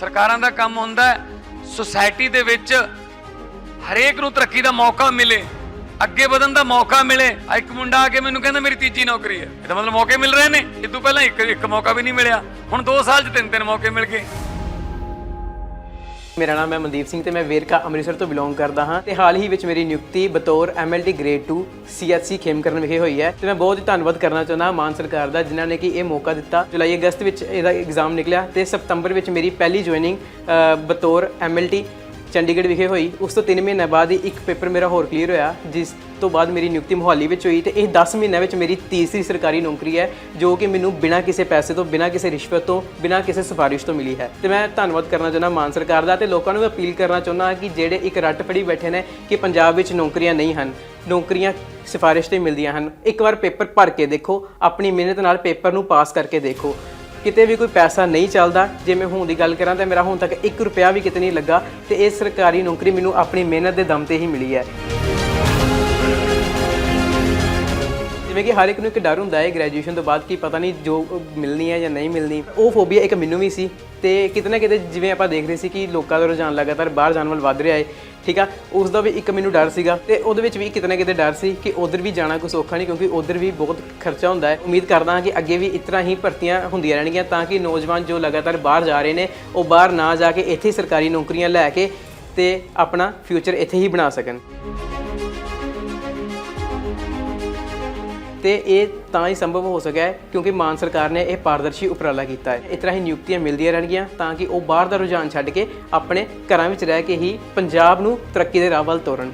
ਸਰਕਾਰਾਂ ਦਾ ਕੰਮ ਹੁੰਦਾ ਹੈ ਸੁਸਾਇਟੀ ਦੇ ਵਿੱਚ ਹਰੇਕ ਨੂੰ ਤਰੱਕੀ ਦਾ ਮੌਕਾ ਮਿਲੇ, ਅੱਗੇ ਵਧਣ ਦਾ ਮੌਕਾ ਮਿਲੇ। ਇੱਕ ਮੁੰਡਾ ਆ ਕੇ ਮੈਨੂੰ ਕਹਿੰਦਾ, ਮੇਰੀ ਤੀਜੀ ਨੌਕਰੀ ਹੈ। ਇਹਦਾ ਮਤਲਬ ਮੌਕੇ ਮਿਲ ਰਹੇ ਨੇ। ਇਹ ਤੋਂ ਪਹਿਲਾਂ ਇੱਕ ਇੱਕ ਮੌਕਾ ਵੀ ਨਹੀਂ ਮਿਲਿਆ। ਹੁਣ 2 ਸਾਲ 'ਚ ਤਿੰਨ ਤਿੰਨ ਮੌਕੇ ਮਿਲ ਗਏ। ਮੇਰਾ ਨਾਮ ਹੈ ਮਨਦੀਪ ਸਿੰਘ ਤੇ ਮੈਂ ਵੇਰਕਾ ਅੰਮ੍ਰਿਤਸਰ ਤੋਂ ਬਿਲੋਂਗ ਕਰਦਾ ਹਾਂ ਤੇ ਹਾਲ ਹੀ ਵਿੱਚ ਮੇਰੀ ਨਿਯੁਕਤੀ ਬਤੌਰ ਐਮਐਲਟੀ ਗ੍ਰੇਡ 2 ਸੀਐਚਸੀ ਖੇਮਕਰਨ ਵਿਖੇ ਹੋਈ ਹੈ ਤੇ ਮੈਂ ਬਹੁਤ ਹੀ ਧੰਨਵਾਦ ਕਰਨਾ ਚਾਹੁੰਦਾ ਮਾਨ ਸਰਕਾਰ ਦਾ, ਜਿਨ੍ਹਾਂ ਨੇ ਕਿ ਇਹ ਮੌਕਾ ਦਿੱਤਾ। ਜੁਲਾਈ ਅਗਸਤ ਵਿੱਚ ਇਹਦਾ ਐਗਜ਼ਾਮ ਨਿਕਲਿਆ ਤੇ ਸਤੰਬਰ ਵਿੱਚ ਮੇਰੀ ਪਹਿਲੀ ਜੁਆਇਨਿੰਗ ਬਤੌਰ ਐਮਐਲਟੀ ਚੰਡੀਗੜ੍ਹ ਵਿਖੇ ਹੋਈ। ਉਸ ਤੋਂ 3 ਮਹੀਨੇ ਬਾਅਦ ਹੀ ਇੱਕ ਪੇਪਰ ਮੇਰਾ ਹੋਰ ਕਲੀਅਰ ਹੋਇਆ, ਜਿਸ ਤੋਂ ਬਾਅਦ ਮੇਰੀ ਨਿਯੁਕਤੀ ਮੁਹਾਲੀ ਵਿੱਚ ਹੋਈ ਤੇ ਇਹ 10 ਮਹੀਨਿਆਂ ਵਿੱਚ ਮੇਰੀ ਤੀਸਰੀ ਸਰਕਾਰੀ ਨੌਕਰੀ ਹੈ, ਜੋ ਕਿ ਮੈਨੂੰ ਬਿਨਾਂ ਕਿਸੇ ਪੈਸੇ ਤੋਂ, ਬਿਨਾਂ ਕਿਸੇ ਰਿਸ਼ਵਤ ਤੋਂ, ਬਿਨਾਂ ਕਿਸੇ ਸਿਫਾਰਿਸ਼ ਤੋਂ ਮਿਲੀ ਹੈ। ਤੇ ਮੈਂ ਧੰਨਵਾਦ ਕਰਨਾ ਚਾਹੁੰਦਾ ਮਾਨ ਸਰਕਾਰ ਦਾ ਤੇ ਲੋਕਾਂ ਨੂੰ ਵੀ ਅਪੀਲ ਕਰਨਾ ਚਾਹੁੰਦਾ ਕਿ ਜਿਹੜੇ ਇੱਕ ਰੱਟ ਫੜੀ ਬੈਠੇ ਨੇ, ਕਿ ਪੰਜਾਬ ਵਿੱਚ ਨੌਕਰੀਆਂ ਨਹੀਂ ਹਨ। ਨੌਕਰੀਆਂ ਸਿਫਾਰਿਸ਼ ਤੇ ਮਿਲਦੀਆਂ ਹਨ। ਇੱਕ ਵਾਰ ਪੇਪਰ ਭਰ ਕੇ ਦੇਖੋ, ਆਪਣੀ ਮਿਹਨਤ ਨਾਲ ਪੇਪਰ ਨੂੰ ਪਾਸ ਕਰਕੇ ਦੇਖੋ। ਕਿਤੇ ਵੀ ਕੋਈ ਪੈਸਾ ਨਹੀਂ ਚੱਲਦਾ, ਜੇ ਮੈਂ ਹੁਣ ਦੀ ਗੱਲ ਕਰਾਂ ਤਾਂ ਮੇਰਾ ਹੁਣ ਤੱਕ 1 ਰੁਪਿਆ ਵੀ ਕਿਤੇ ਨਹੀਂ ਲੱਗਾ ਤੇ ਇਹ ਸਰਕਾਰੀ ਨੌਕਰੀ ਮੈਨੂੰ ਆਪਣੀ ਮਿਹਨਤ ਦੇ ਦਮ ਤੇ ਹੀ ਮਿਲੀ ਹੈ। ਜਿਵੇਂ ਕਿ ਹਰ ਇੱਕ ਨੂੰ ਇੱਕ ਡਰ ਹੁੰਦਾ ਹੈ ਗ੍ਰੈਜੂਏਸ਼ਨ ਤੋਂ ਬਾਅਦ ਕਿ ਪਤਾ ਨਹੀਂ ਜੋ ਮਿਲਣੀ ਹੈ ਜਾਂ ਨਹੀਂ ਮਿਲਣੀ। ਉਹ ਫੋਬੀਆ ਇੱਕ ਮੈਨੂੰ ਵੀ ਸੀ ਤੇ ਕਿਤੇ ਨਾ ਕਿਤੇ ਜਿਵੇਂ ਆਪਾਂ ਦੇਖ ਰਹੇ ਸੀ ਕਿ ਲੋਕਾਂ ਦਾ ਰੁਝਾਨ ਲਗਾਤਾਰ ਬਾਹਰ ਜਾਣ ਵੱਲ ਵੱਧ ਰਿਹਾ ਹੈ, ਠੀਕ ਆ? ਉਸ ਦਾ ਵੀ ਇੱਕ ਮੈਨੂੰ ਡਰ ਸੀਗਾ ਤੇ ਉਹਦੇ ਵਿੱਚ ਵੀ ਕਿਤੇ ਨਾ ਕਿਤੇ ਡਰ ਸੀ ਕਿ ਉਧਰ ਵੀ ਜਾਣਾ ਕੋਈ ਸੌਖਾ ਨਹੀਂ ਕਿਉਂਕਿ ਉਧਰ ਵੀ ਬਹੁਤ ਖਰਚਾ ਹੁੰਦਾ ਹੈ। ਉਮੀਦ ਕਰਦਾ ਹਾਂ ਕਿ ਅੱਗੇ ਵੀ ਇਸ ਤਰ੍ਹਾਂ ਹੀ ਭਰਤੀਆਂ ਹੁੰਦੀਆਂ ਰਹਿਣਗੀਆਂ ਤਾਂ ਕਿ ਨੌਜਵਾਨ ਜੋ ਲਗਾਤਾਰ ਬਾਹਰ ਜਾ ਰਹੇ ਨੇ, ਉਹ ਬਾਹਰ ਨਾ ਜਾ ਕੇ ਇੱਥੇ ਸਰਕਾਰੀ ਨੌਕਰੀਆਂ ਲੈ ਕੇ ਤੇ ਆਪਣਾ ਫਿਊਚਰ ਇੱਥੇ ਹੀ ਬਣਾ ਸਕਣ। ਤੇ ਇਹ ਤਾਂ ਹੀ ਸੰਭਵ ਹੋ ਸਕਿਆ ਹੈ ਕਿਉਂਕਿ ਮਾਨ ਸਰਕਾਰ ਨੇ ਇਹ ਪਾਰਦਰਸ਼ੀ ਉਪਰਾਲਾ ਕੀਤਾ ਹੈ। ਇਸ ਤਰ੍ਹਾਂ ਹੀ ਨਿਯੁਕਤੀਆਂ ਮਿਲਦੀਆਂ ਰਹਿਣਗੀਆਂ ਤਾਂ ਕਿ ਉਹ ਬਾਹਰ ਦਾ ਰੁਝਾਨ ਛੱਡ ਕੇ ਆਪਣੇ ਘਰਾਂ ਵਿੱਚ ਰਹਿ ਕੇ ਹੀ ਪੰਜਾਬ ਨੂੰ ਤਰੱਕੀ ਦੇ ਰਾਹ ਵੱਲ ਤੋਰਨ।